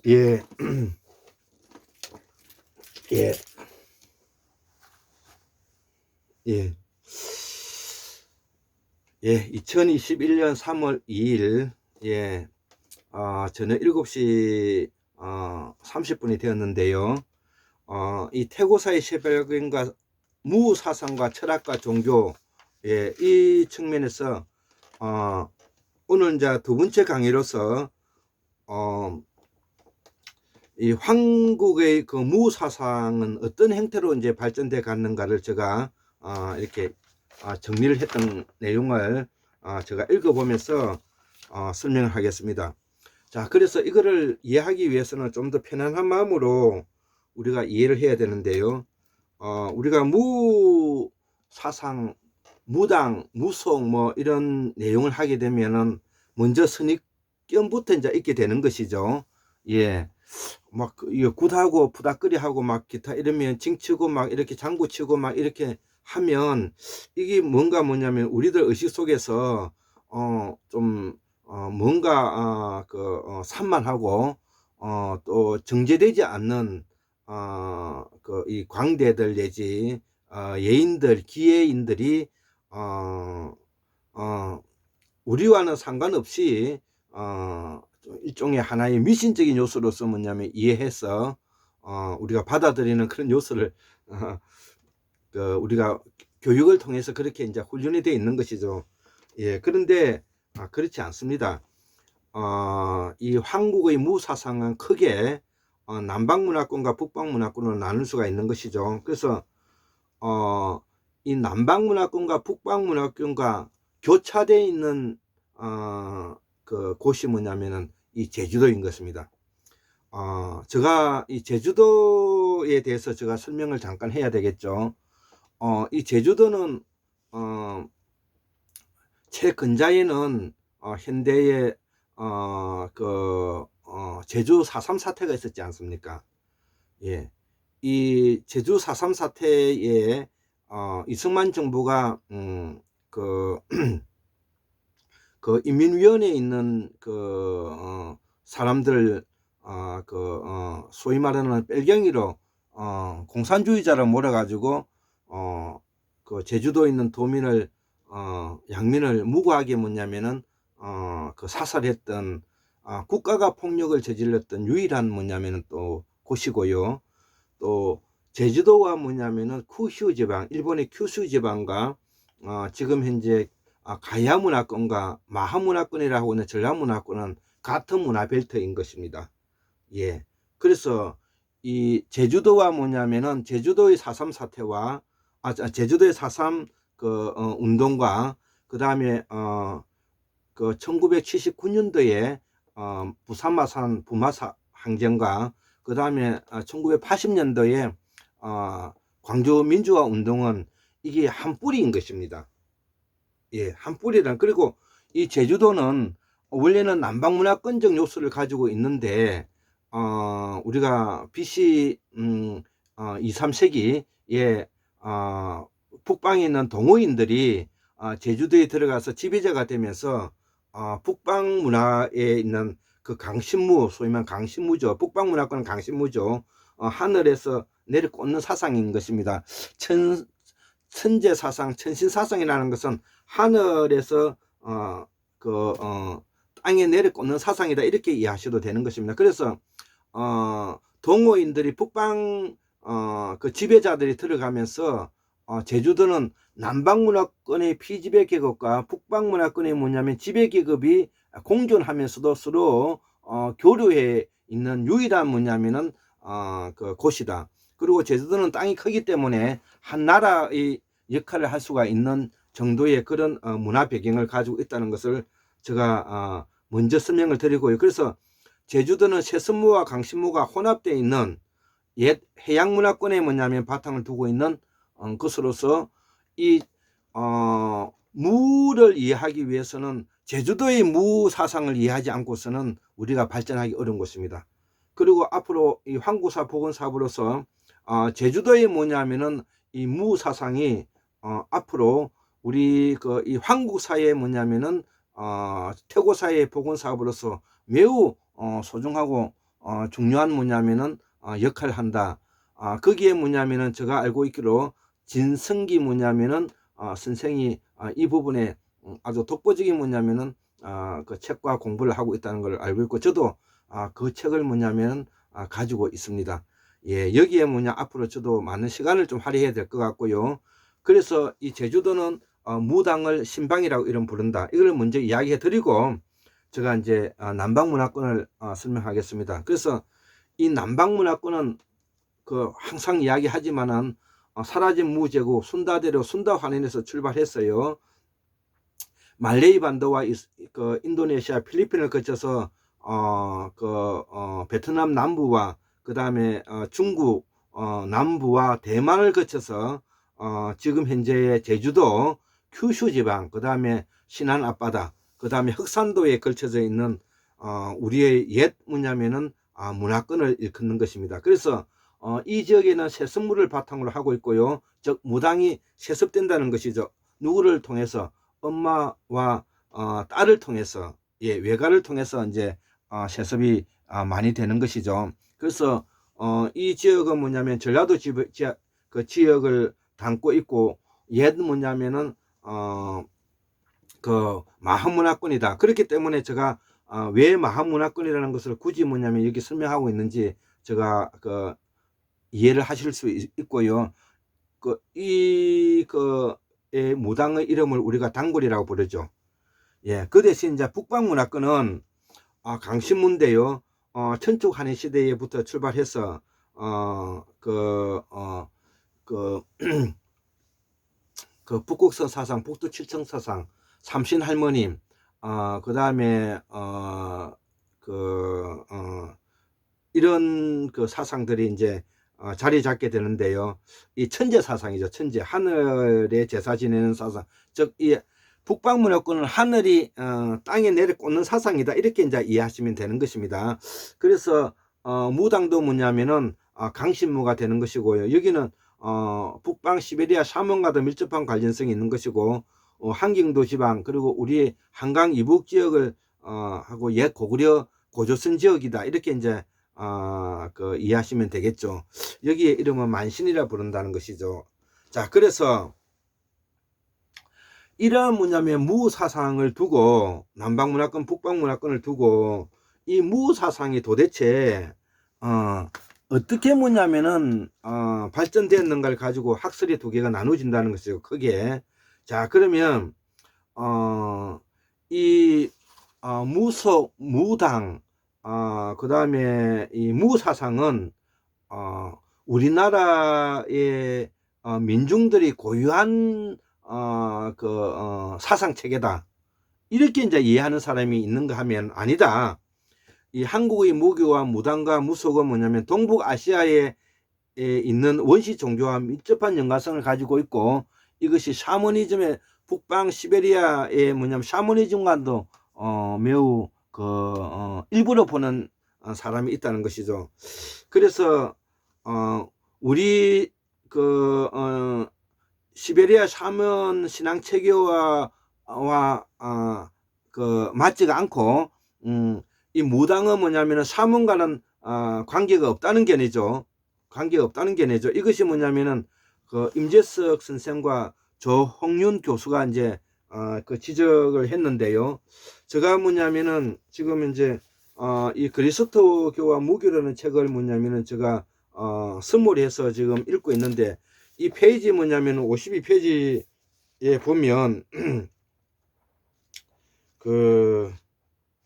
예. 예. 예. 예, 2021년 3월 2일, 예, 어, 저는 7시, 어, 30분이 되었는데요. 어, 이 태고사의 새벽인과 무사상과 철학과 종교, 예, 이 측면에서, 어, 오늘 이제 두 번째 강의로서, 어, 이 한국의 그 무사상은 어떤 형태로 이제 발전돼 갔는가를 제가 어, 이렇게 어, 정리를 했던 내용을 어, 제가 읽어보면서 어, 설명을 하겠습니다. 자, 그래서 이거를 이해하기 위해서는 좀 더 편안한 마음으로 우리가 이해를 해야 되는데요. 어, 우리가 무사상, 무당, 무속 뭐 이런 내용을 하게 되면은 먼저 선입견부터 이제 있게 되는 것이죠. 예. 막 굿하고 부닥거리하고 막 기타 이러면 징치고 막 이렇게 장구 치고 막 이렇게 하면 이게 뭔가 뭐냐면 우리들 의식 속에서 어좀 어 뭔가 어 그 어 산만하고 어 또 정제되지 않는 어 그 이 광대들 내지 어 예인들 기예인들이 어 어, 우리와는 상관없이 어 일종의 하나의 미신적인 요소로서 뭐냐면 이해해서 어, 우리가 받아들이는 그런 요소를 어, 그 우리가 교육을 통해서 그렇게 이제 훈련이 되어 있는 것이죠. 예, 그런데 아, 그렇지 않습니다. 어, 이 한국의 무사상은 크게 어, 남방 문화권과 북방 문화권으로 나눌 수가 있는 것이죠. 그래서 어, 이 남방 문화권과 북방 문화권과 교차되어 있는 어, 그 곳이 뭐냐면은 이 제주도인 것입니다. 어, 제가 이 제주도에 대해서 제가 설명을 잠깐 해야 되겠죠. 어, 이 제주도는 어, 최근자에는 어, 현대의 어, 그 어, 제주 4.3 사태가 있었지 않습니까? 예. 이 제주 4.3 사태에 어, 이승만 정부가 음, 그 그 인민위원회에 있는 그 어, 사람들 어, 그 어, 소위 말하는 뺄경이로 어, 공산주의자를 몰아가지고 어, 그 제주도에 있는 도민을 어, 양민을 무고하게 뭐냐면은 어, 그 사살했던 어, 국가가 폭력을 저질렀던 유일한 뭐냐면은 또 곳이고요. 또 제주도와 뭐냐면은 쿠슈 지방, 일본의 큐슈 지방과 어, 지금 현재 아, 가야 문화권과 마하 문화권이라고 하는 전라 문화권은 같은 문화 벨트인 것입니다. 예. 그래서 이 제주도와 뭐냐면은 제주도의 4.3 사태와 아 제주도의 4.3그 어, 운동과 그다음에 어그 1979년도에 어 부산 마산 부마사 항쟁과 그다음에 어, 1980년도에 어 광주 민주화 운동은 이게 한 뿌리인 것입니다. 예, 한 뿌리란 그리고 이 제주도는 원래는 남방 문화권적 요소를 가지고 있는데 어, 우리가 BC 음, 어, 2, 3세기에 어, 북방에 있는 동호인들이 어, 제주도에 들어가서 지배자가 되면서 어, 북방 문화에 있는 그 강신무, 소위 말 강신무죠. 북방 문화권은 강신무죠. 어, 하늘에서 내려 꽂는 사상인 것입니다. 천, 천재 사상, 천신 사상이라는 것은 하늘에서 어, 그, 어, 땅에 내려 꽂는 사상이다 이렇게 이해하셔도 되는 것입니다. 그래서 어, 동호인들이 북방 어, 그 지배자들이 들어가면서 어, 제주도는 남방문화권의 피지배 계급과 북방문화권의 뭐냐면 지배 계급이 공존하면서도 서로 어, 교류해 있는 유일한 뭐냐면은 어, 그 곳이다. 그리고 제주도는 땅이 크기 때문에 한 나라의 역할을 할 수가 있는 정도의 그런 어, 문화 배경을 가지고 있다는 것을 제가 어, 먼저 설명을 드리고요. 그래서 제주도는 세습무와 강신무가 혼합되어 있는 옛 해양 문화권에 뭐냐면 바탕을 두고 있는 어, 것으로서 이 어, 무를 이해하기 위해서는 제주도의 무 사상을 이해하지 않고서는 우리가 발전하기 어려운 것입니다. 그리고 앞으로 이 황구사 보건사업으로서 어, 제주도의 뭐냐면은 이 무 사상이 어, 앞으로 우리 그 이 한국 사회 뭐냐면은 어, 태고 사회 복원 사업으로서 매우 어, 소중하고 어, 중요한 뭐냐면은 어, 역할을 한다. 아, 거기에 뭐냐면은 제가 알고 있기로 진성기 뭐냐면은 어, 선생이 아, 이 부분에 음, 아주 독보적인 뭐냐면은 아, 그 책과 공부를 하고 있다는 걸 알고 있고 저도 아, 그 책을 뭐냐면은 아, 가지고 있습니다. 예, 여기에 뭐냐 앞으로 저도 많은 시간을 좀 할애해야 될 것 같고요. 그래서 이 제주도는 어, 무당을 신방이라고 이름 부른다. 이걸 먼저 이야기해 드리고 제가 이제 어, 남방 문화권을 어, 설명하겠습니다. 그래서 이 남방 문화권은 그 항상 이야기하지만은 어, 사라진 무제국 순다대로 순다환인에서 출발했어요. 말레이 반도와 이, 그 인도네시아, 필리핀을 거쳐서 어, 그, 어, 베트남 남부와 그 다음에 어, 중국 어, 남부와 대만을 거쳐서 어, 지금 현재의 제주도, 큐슈 지방, 그 다음에 신안 앞바다, 그 다음에 흑산도에 걸쳐져 있는 어, 우리의 옛 뭐냐면은 아, 문화권을 일컫는 것입니다. 그래서 어, 이 지역에는 세습물을 바탕으로 하고 있고요. 즉 무당이 세습된다는 것이죠. 누구를 통해서 엄마와 어, 딸을 통해서 예, 외가를 통해서 이제 어, 세습이 아, 많이 되는 것이죠. 그래서 어, 이 지역은 뭐냐면 전라도 지, 지, 그 지역을 담고 있고 옛 뭐냐면은 어, 그 마한문화권이다. 그렇기 때문에 제가 어, 왜 마한문화권이라는 것을 굳이 뭐냐면 여기 설명하고 있는지 제가 그 이해를 하실 수 있, 있고요. 그 이 그의 무당의 이름을 우리가 단골이라고 부르죠. 예, 그 대신 이제 북방문화권은 아, 강신문대요. 어, 천축 한해 시대에부터 출발해서 어, 그, 어, 그, 그 북국서 사상, 북두 칠청 사상, 삼신 할머님, 어, 그 다음에, 어, 그, 어, 이런 그 사상들이 이제 어, 자리 잡게 되는데요. 이 천재 사상이죠. 천재. 하늘에 제사 지내는 사상. 즉, 이 북방문화권은 하늘이 어, 땅에 내려 꽂는 사상이다. 이렇게 이제 이해하시면 되는 것입니다. 그래서 어, 무당도 뭐냐면은 어, 강신무가 되는 것이고요. 여기는 어, 북방 시베리아 샤먼과도 밀접한 관련성이 있는 것이고 어, 한경도 지방 그리고 우리 한강 이북 지역을 어, 하고 옛 고구려 고조선 지역이다. 이렇게 이제 어, 그 이해하시면 되겠죠. 여기에 이름은 만신이라 부른다는 것이죠. 자, 그래서 이러한 뭐냐면 무사상을 두고 남방문화권, 북방문화권을 두고 이 무사상이 도대체 어, 어떻게 뭐냐면은 어, 발전되었는가를 가지고 학설이 두 개가 나눠진다는 것이죠. 크게. 자, 그러면 어, 이 어, 무속, 무당, 어, 그 다음에 이 무사상은 어, 우리나라의 어, 민중들이 고유한 어, 그, 어, 사상 체계다. 이렇게 이제 이해하는 사람이 있는가 하면 아니다. 이 한국의 무교와 무당과 무속은 뭐냐면 동북아시아에 있는 원시 종교와 밀접한 연관성을 가지고 있고 이것이 샤머니즘의 북방 시베리아의 뭐냐면 샤머니즘과도 어, 매우 그 어, 일부러 보는 어, 사람이 있다는 것이죠. 그래서 어, 우리 그 어, 시베리아 샤먼 신앙 체계와 와, 어, 그 맞지가 않고 음, 이 무당은 뭐냐면은 샤먼과는 어, 관계가 없다는 견해죠. 관계가 없다는 견해죠. 이것이 뭐냐면은 그 임재석 선생과 조홍윤 교수가 이제 어, 그 지적을 했는데요. 제가 뭐냐면은 지금 이제 어, 이 그리스도교와 무교라는 책을 뭐냐면은 제가 어, 선물해서 지금 읽고 있는데 이 페이지 뭐냐면 52페이지에 보면 그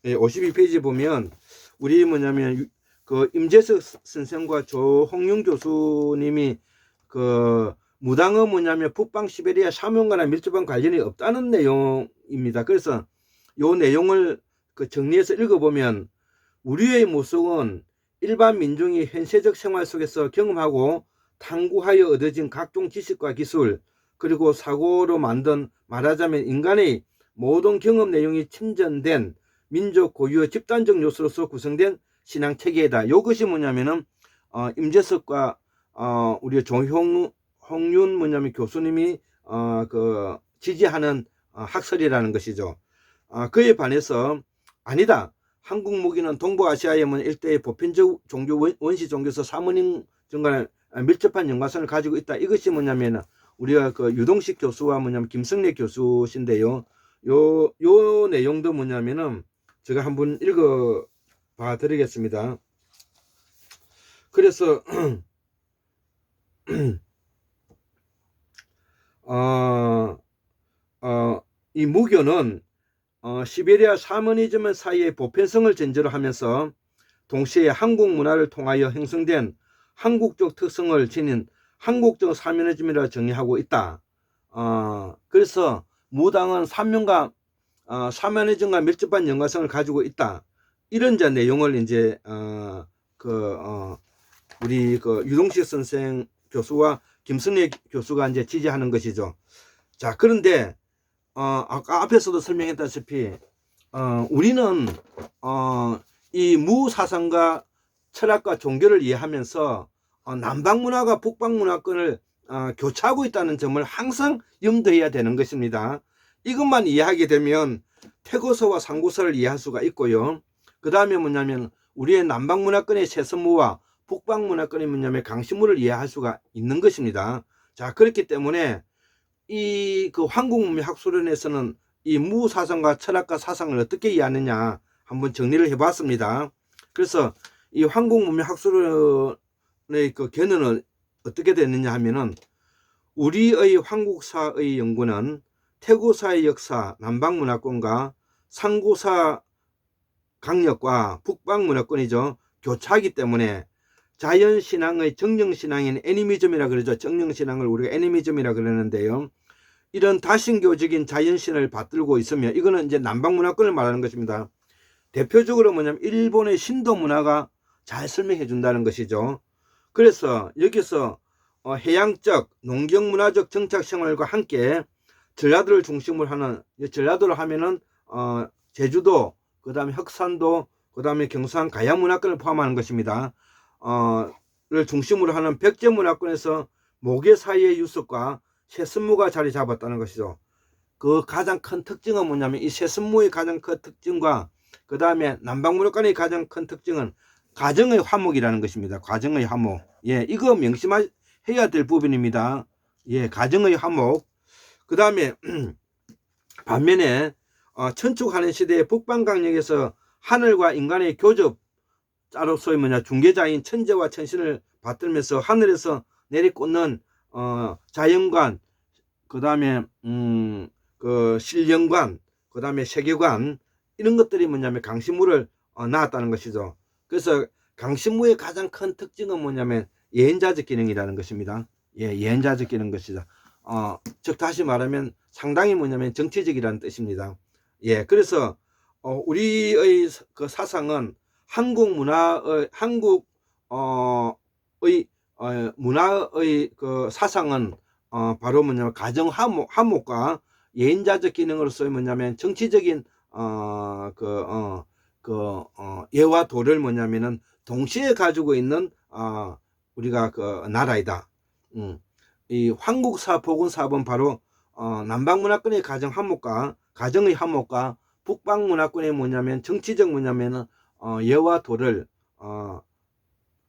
52페이지 예, 보면 우리 뭐냐면 그 임재석 선생과 조홍용 교수님이 그 무당은 뭐냐면 북방 시베리아 사명과나 밀접한 관련이 없다는 내용입니다. 그래서 요 내용을 그 정리해서 읽어보면 우리의 모습은 일반 민중이 현세적 생활 속에서 경험하고 탐구하여 얻어진 각종 지식과 기술 그리고 사고로 만든 말하자면 인간의 모든 경험 내용이 침전된 민족 고유의 집단적 요소로서 구성된 신앙 체계다. 이것이 뭐냐면은 어, 임재석과 어, 우리 조홍 홍윤 뭐냐면 교수님이 어, 그 지지하는 어, 학설이라는 것이죠. 어, 그에 반해서 아니다. 한국 무기는 동북아시아의 뭐 일대의 보편적 종교 원- 원시 종교에서 사모님 정말 밀접한 연관성을 가지고 있다. 이것이 뭐냐면은 우리가 그 유동식 교수와 뭐냐면 김성래 교수신데요. 요, 요 내용도 뭐냐면은 제가 한번 읽어 봐 드리겠습니다. 그래서 어, 어, 이 무교는 어, 시베리아 샤머니즘 사이의 보편성을 전제로 하면서 동시에 한국 문화를 통하여 형성된 한국적 특성을 지닌 한국적 사면니즘이라 정의하고 있다. 어, 그래서 무당은 사면과 어, 사면니즘과 밀접한 연관성을 가지고 있다. 이런 자 내용을 이제 어, 그 어, 우리 그 유동식 선생 교수와 김승래 교수가 이제 지지하는 것이죠. 자, 그런데 어, 아까 앞에서도 설명했다시피 어, 우리는 어, 이 무사상과 철학과 종교를 이해하면서 어, 남방 문화가 북방 문화권을 어, 교차하고 있다는 점을 항상 염두해야 되는 것입니다. 이것만 이해하게 되면 태고서와 상고서를 이해할 수가 있고요. 그 다음에 뭐냐면 우리의 남방 문화권의 세선무와 북방 문화권의 뭐냐면 강신무를 이해할 수가 있는 것입니다. 자 그렇기 때문에 이그 한국문명학술원에서는 이 무사상과 철학과 사상을 어떻게 이해하느냐 한번 정리를 해봤습니다. 그래서 이 한국문명학술원의 그 견해는 어떻게 됐느냐 하면은 우리의 한국사의 연구는 태고사의 역사, 남방문화권과 상고사 강력과 북방문화권이죠. 교차하기 때문에 자연신앙의 정령신앙인 애니미즘이라 그러죠. 정령신앙을 우리가 애니미즘이라 그러는데요. 이런 다신교적인 자연신을 받들고 있으며 이거는 이제 남방문화권을 말하는 것입니다. 대표적으로 뭐냐면 일본의 신도 문화가 잘 설명해 준다는 것이죠. 그래서 여기서 어, 해양적 농경문화적 정착 생활과 함께 전라도를 중심으로 하는 이 전라도를 하면은 어, 제주도 그다음에 흑산도 그다음에 경상 가야 문화권을 포함하는 것입니다. 어, 를 중심으로 하는 백제 문화권에서 모계 사이의 유습과 세습무가 자리 잡았다는 것이죠. 그 가장 큰 특징은 뭐냐면 이 세습무의 가장 큰 특징과 그 다음에 남방문화권의 가장 큰 특징은 가정의 화목이라는 것입니다. 가정의 화목. 예, 이거 명심해야 될 부분입니다. 예, 가정의 화목. 그 다음에 반면에 어, 천축하는 시대의 북방강역에서 하늘과 인간의 교접 짜로 소위 뭐냐 중개자인 천재와 천신을 받들면서 하늘에서 내리꽂는 어, 자연관 그 다음에 음, 그 실령관 그 다음에 세계관 이런 것들이 뭐냐면 강신무를 어, 낳았다는 것이죠. 그래서 강신무의 가장 큰 특징은 뭐냐면 예언자적 기능이라는 것입니다. 예, 예언자적 기능 것이다. 어, 즉 다시 말하면 상당히 뭐냐면 정치적이라는 뜻입니다. 예, 그래서 어, 우리의 그 사상은 한국 문화의 한국 어의 어, 문화의 그 사상은 어, 바로 뭐냐면 가정 화목, 화목과 예인자적 기능으로서 뭐냐면 정치적인 어, 그, 어, 그, 어, 예와 도를 뭐냐면은 동시에 가지고 있는 어, 우리가 그 나라이다. 음. 이 한국사 보건사업은 바로 어, 남방 문화권의 가정 화목과 가정의 화목과 북방 문화권의 뭐냐면 정치적 뭐냐면은 어, 예와 도를 어,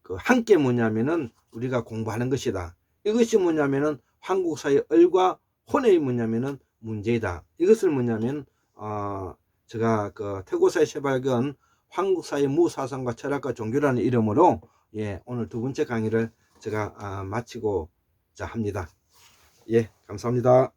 그 함께 뭐냐면은 우리가 공부하는 것이다. 이것이 뭐냐면은 한국사의 을과 혼의 뭐냐면은 문제이다. 이것을 뭐냐면 어, 제가 그 태고사의 세발견 한국사의 무사상과 철학과 종교라는 이름으로 예 오늘 두 번째 강의를 제가 아, 마치고자 합니다. 예 감사합니다.